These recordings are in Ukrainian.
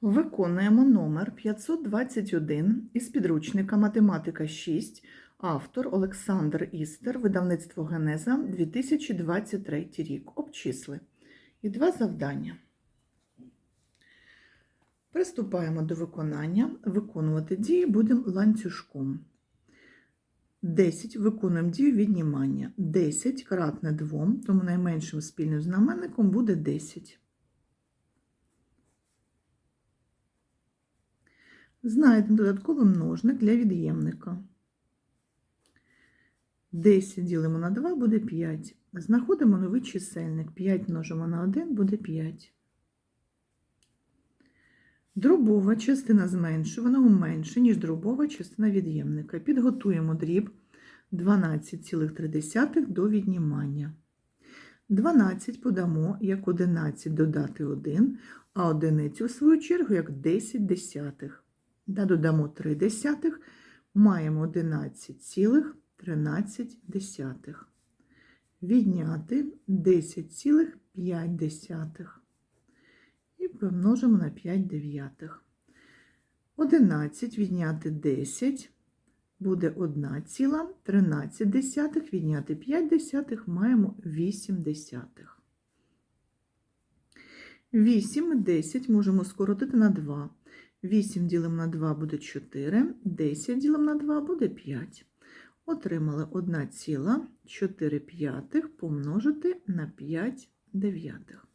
Виконуємо номер 521 із підручника Математика 6, автор Олександр Істер, видавництво Генеза 2023 рік. Обчисли. І два завдання. Приступаємо до виконання. Виконувати дії будемо ланцюжком. 10 виконуємо дію віднімання. 10 кратне 2, тому найменшим спільним знаменником буде 10. Знайдемо додатковий множник для від'ємника. 10 ділимо на 2 буде 5. Знаходимо новий чисельник. 5 множимо на 1 буде 5. Дробова частина зменшуваного менше, ніж дробова частина від'ємника. Підготуємо дріб 12,3 до віднімання. 12 подамо як 11 додати 1, а одиницю, в свою чергу, як 10 десятих. Та додамо 3 десятих, маємо 11,13. Відняти 10,5. І помножимо на 5 дев'ятих. 11 відняти 10 буде 1,13 відняти 5 десятих маємо 8 десятих. 8 і 10 можемо скоротити на 2. 8 ділимо на 2 буде 4, 10 ділимо на 2 буде 5. Отримали 1,4 помножити на 5 дев'ятих.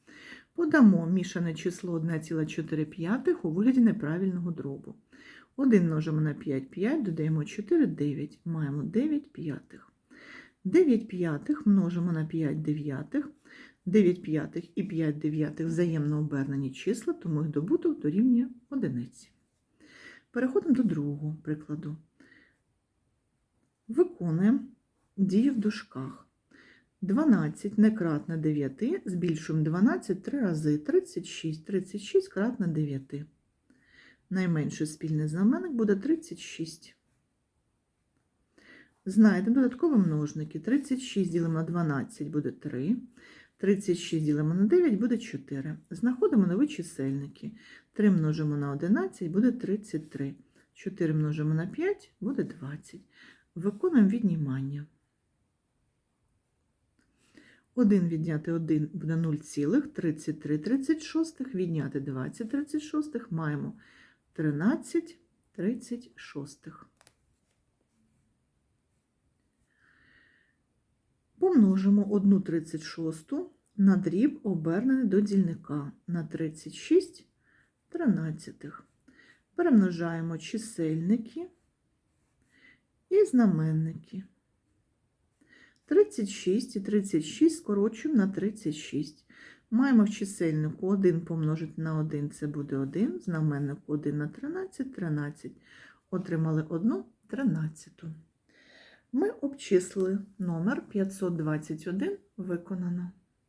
Подамо мішане число 1,4 у вигляді неправильного дробу. 1 множимо на 5 5, додаємо 4 9, маємо 9 п'ятих. 9 п'ятих множимо на 5 дев'ятих. 9 п'ятих і 5 дев'ятих взаємно обернені числа, тому їх добуток дорівнює одиниці. Переходимо до другого прикладу. Виконуємо дії в дужках. 12 не кратне 9, збільшуємо 12 три рази, 36, 36 кратне 9. Найменший спільний знаменник буде 36. Знайдемо додаткові множники. 36 ділимо на 12 буде 3. 36 ділимо на 9 буде 4. Знаходимо нові чисельники. 3 множимо на 11 буде 33. 4 множимо на 5 буде 20. Виконуємо віднімання. 1 відняти 1 буде 0,3336, відняти 20 36, маємо 13 36. Помножимо 1 36 на дріб, обернений до дільника на 36 тринадцятих. Перемножаємо чисельники і знаменники. 36 і 36 скорочуємо на 36. Маємо в чисельнику 1 помножити на 1, це буде 1, знаменнику 1 на 13 13. Отримали 1 тринадцяту. Ми обчислили номер 521 виконано.